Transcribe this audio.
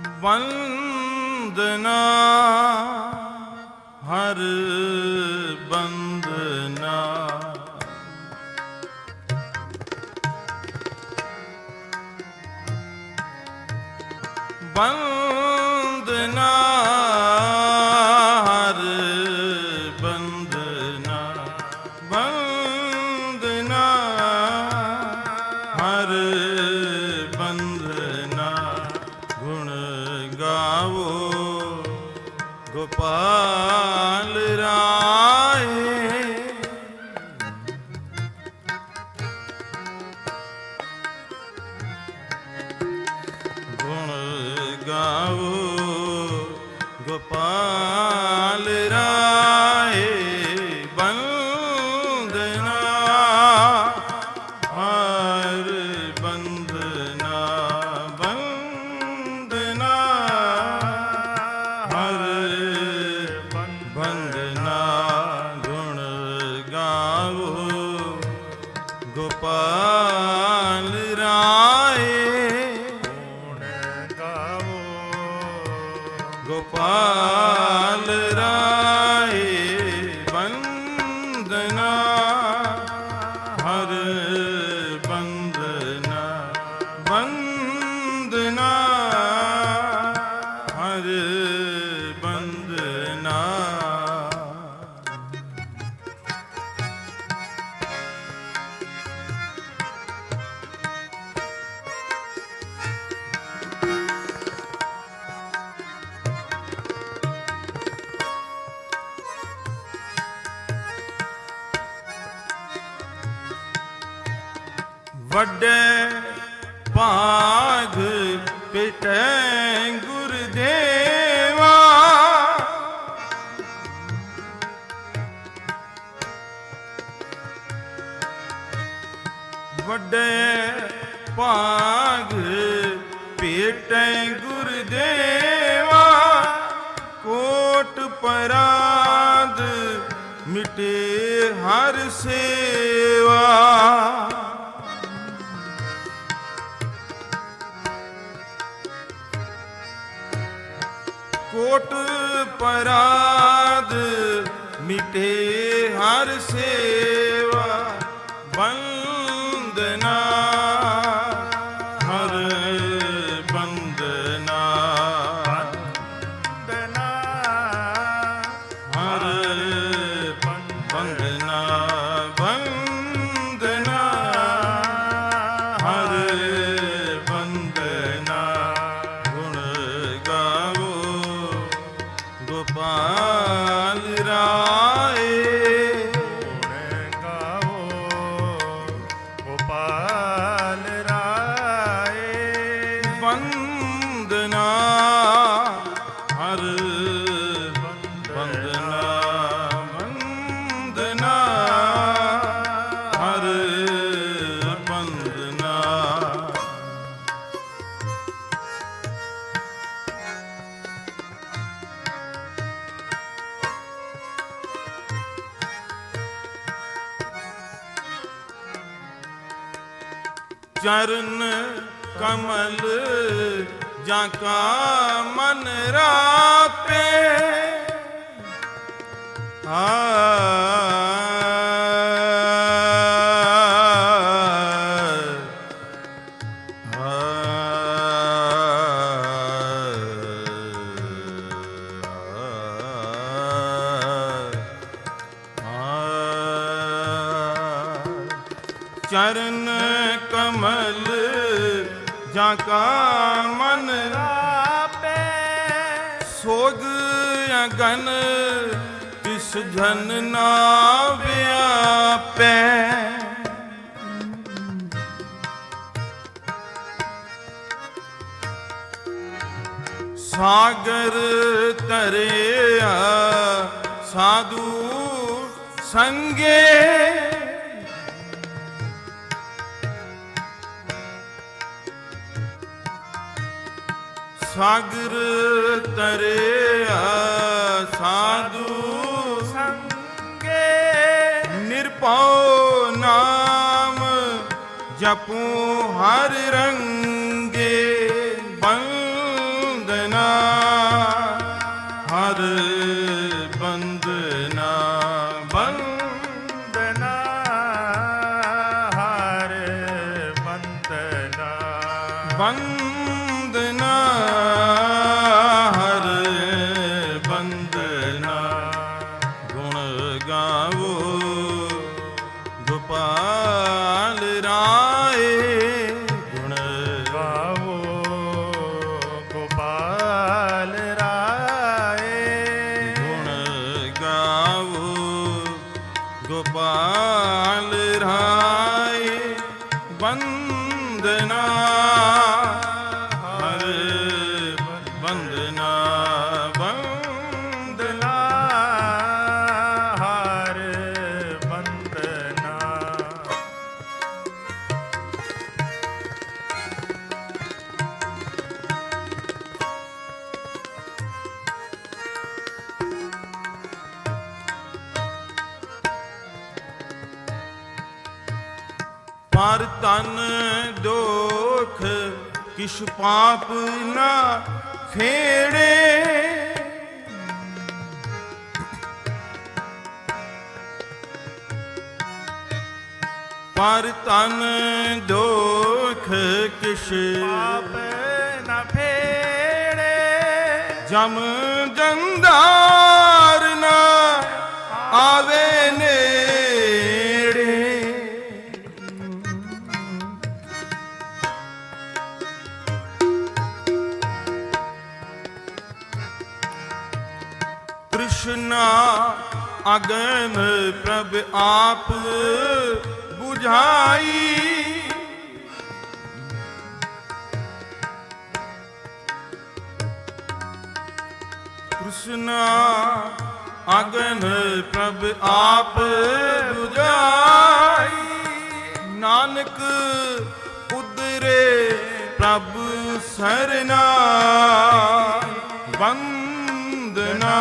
ਬੰਦਨਾ ਹਰ ਬੰਦਨਾ। ਬੰਦਨਾ ਹਰ ਬੰਦਨਾ। ਬੰਦਨਾ ਹਰ ਬੰਦਨਾ। ਗੁਣ ਗੋਪਾਲ ਰਾਏ। ਗੁਣ ਗਾਵੋ ਗੋਪਾਲ ਰਾਏ। ਗੋਪਾਲ ਰਾਏ ਵੱਡੇ ਭਾਗ ਪਿਟੈ ਗੁਰਦੇਵਾ। ਵੱਡੇ ਭਾਗ ਪਿਟੈ ਗੁਰਦੇਵਾ। ਕੋਟ ਪਰਾਦ ਮਿਟੇ ਹਰ ਸੇ ਕੋਟ ਪਰਾਦ ਮਿਟੇ ਹਰ ਸੇ ਗੋਪਾਲ ਰਾਏ। ਚਰਨ ਕਮਲ ਜਾਂ ਕਾ ਮਨ ਰਾਪੇ। ਚਰਨ ਕਮਲ ਜਾਂ ਕਾ ਮਨ ਆਪੇ। ਸੋਗ ਅਗਨ ਤਿਸ ਧਨ ਨਾ ਵਿਆਪੈ। ਸਾਗਰ ਤਰਿਆ ਸਾਧੂ ਸੰਗੇ। ਸਾਗਰ ਤਰਿਆ ਸਾਧੂ ਸੰਗੇ ਨਿਰਭਉ ਨਾਮ ਜਪੂ ਹਰ ਰੰਗੇ ਬੰਦਨਾ, ਹਰ ਬੰਦਨਾ ਬੰਦਨਾ, ਹਰ ਬੰਦਨਾ। ਬੰਦ ਬੰਦਨਾ ਪਰ ਤਨ ਦੋਖ ਕਿਛ ਪਾਪ ਨਾ ਫੇੜੇ ਪਰ ਤਨ ਦੋਖ ਕਿਛ ਪਾਪ ਨਾ ਫੇੜੇ ਜਮ ਜੰਦਾਰ ਨਾ ਆਵੇ। ਕ੍ਰਿਸ਼ਨਾ ਅਗਨ ਪ੍ਰਭ ਆਪ 부ਝਾਈ ਕ੍ਰਿਸ਼ਨਾ ਅਗਨ ਪ੍ਰਭ ਆਪ 부ਝਾਈ ਨਾਨਕ ਉਦਰੇ ਪ੍ਰਭ ਸਰਨਾ